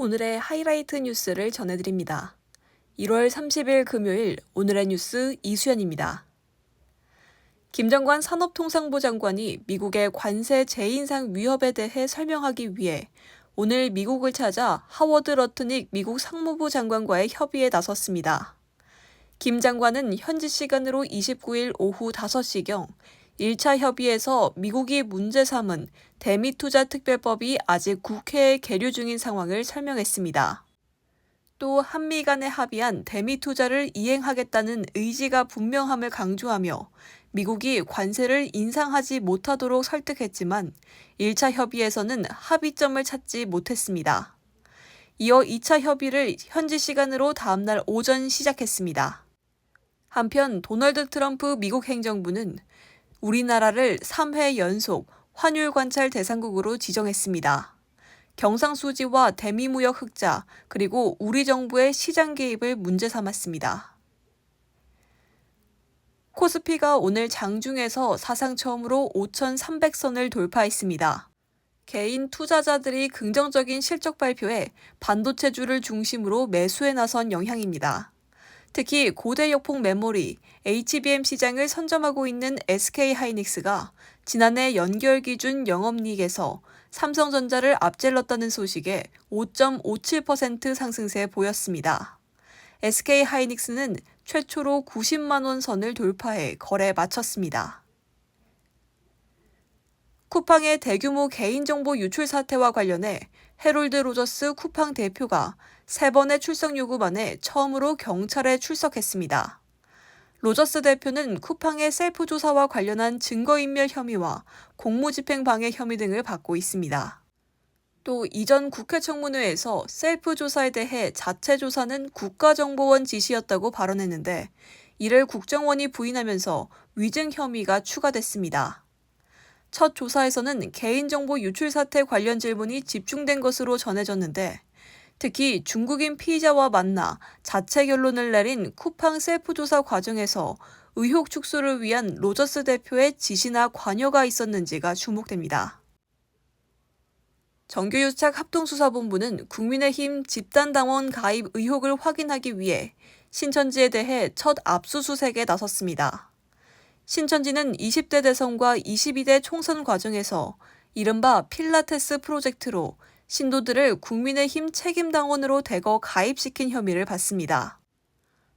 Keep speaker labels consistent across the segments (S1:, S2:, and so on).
S1: 오늘의 하이라이트 뉴스를 전해드립니다. 1월 30일 금요일 오늘의 뉴스 이수연입니다. 김정관 산업통상부 장관이 미국의 관세 재인상 위협에 대해 설명하기 위해 오늘 미국을 찾아 하워드 러트닉 미국 상무부 장관과의 협의에 나섰습니다. 김 장관은 현지 시간으로 29일 오후 5시경 1차 협의에서 미국이 문제 삼은 대미 투자 특별법이 아직 국회에 계류 중인 상황을 설명했습니다. 또 한미 간에 합의한 대미 투자를 이행하겠다는 의지가 분명함을 강조하며 미국이 관세를 인상하지 못하도록 설득했지만 1차 협의에서는 합의점을 찾지 못했습니다. 이어 2차 협의를 현지 시간으로 다음날 오전 시작했습니다. 한편 도널드 트럼프 미국 행정부는 우리나라를 3회 연속 환율 관찰 대상국으로 지정했습니다. 경상수지와 대미무역 흑자, 그리고 우리 정부의 시장 개입을 문제 삼았습니다. 코스피가 오늘 장중에서 사상 처음으로 5,300선을 돌파했습니다. 개인 투자자들이 긍정적인 실적 발표에 반도체주를 중심으로 매수에 나선 영향입니다. 특히 고대 역폭 메모리, HBM 시장을 선점하고 있는 SK 하이닉스가 지난해 연결 기준 영업이익에서 삼성전자를 앞질렀다는 소식에 5.57% 상승세 보였습니다. SK 하이닉스는 최초로 90만 원 선을 돌파해 거래 마쳤습니다. 쿠팡의 대규모 개인정보 유출 사태와 관련해 해롤드 로저스 쿠팡 대표가 세 번의 출석 요구 만에 처음으로 경찰에 출석했습니다. 로저스 대표는 쿠팡의 셀프 조사와 관련한 증거인멸 혐의와 공무집행 방해 혐의 등을 받고 있습니다. 또 이전 국회 청문회에서 셀프 조사에 대해 자체 조사는 국가정보원 지시였다고 발언했는데 이를 국정원이 부인하면서 위증 혐의가 추가됐습니다. 첫 조사에서는 개인정보 유출 사태 관련 질문이 집중된 것으로 전해졌는데 특히 중국인 피의자와 만나 자체 결론을 내린 쿠팡 셀프 조사 과정에서 의혹 축소를 위한 로저스 대표의 지시나 관여가 있었는지가 주목됩니다. 정규유착 합동수사본부는 국민의힘 집단당원 가입 의혹을 확인하기 위해 신천지에 대해 첫 압수수색에 나섰습니다. 신천지는 20대 대선과 22대 총선 과정에서 이른바 필라테스 프로젝트로 신도들을 국민의힘 책임당원으로 대거 가입시킨 혐의를 받습니다.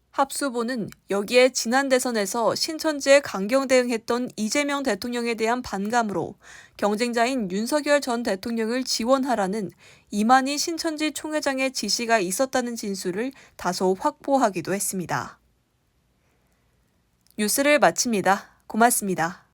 S1: 합수보는 여기에 지난 대선에서 신천지에 강경 대응했던 이재명 대통령에 대한 반감으로 경쟁자인 윤석열 전 대통령을 지원하라는 이만희 신천지 총회장의 지시가 있었다는 진술을 다소 확보하기도 했습니다. 뉴스를 마칩니다. 고맙습니다.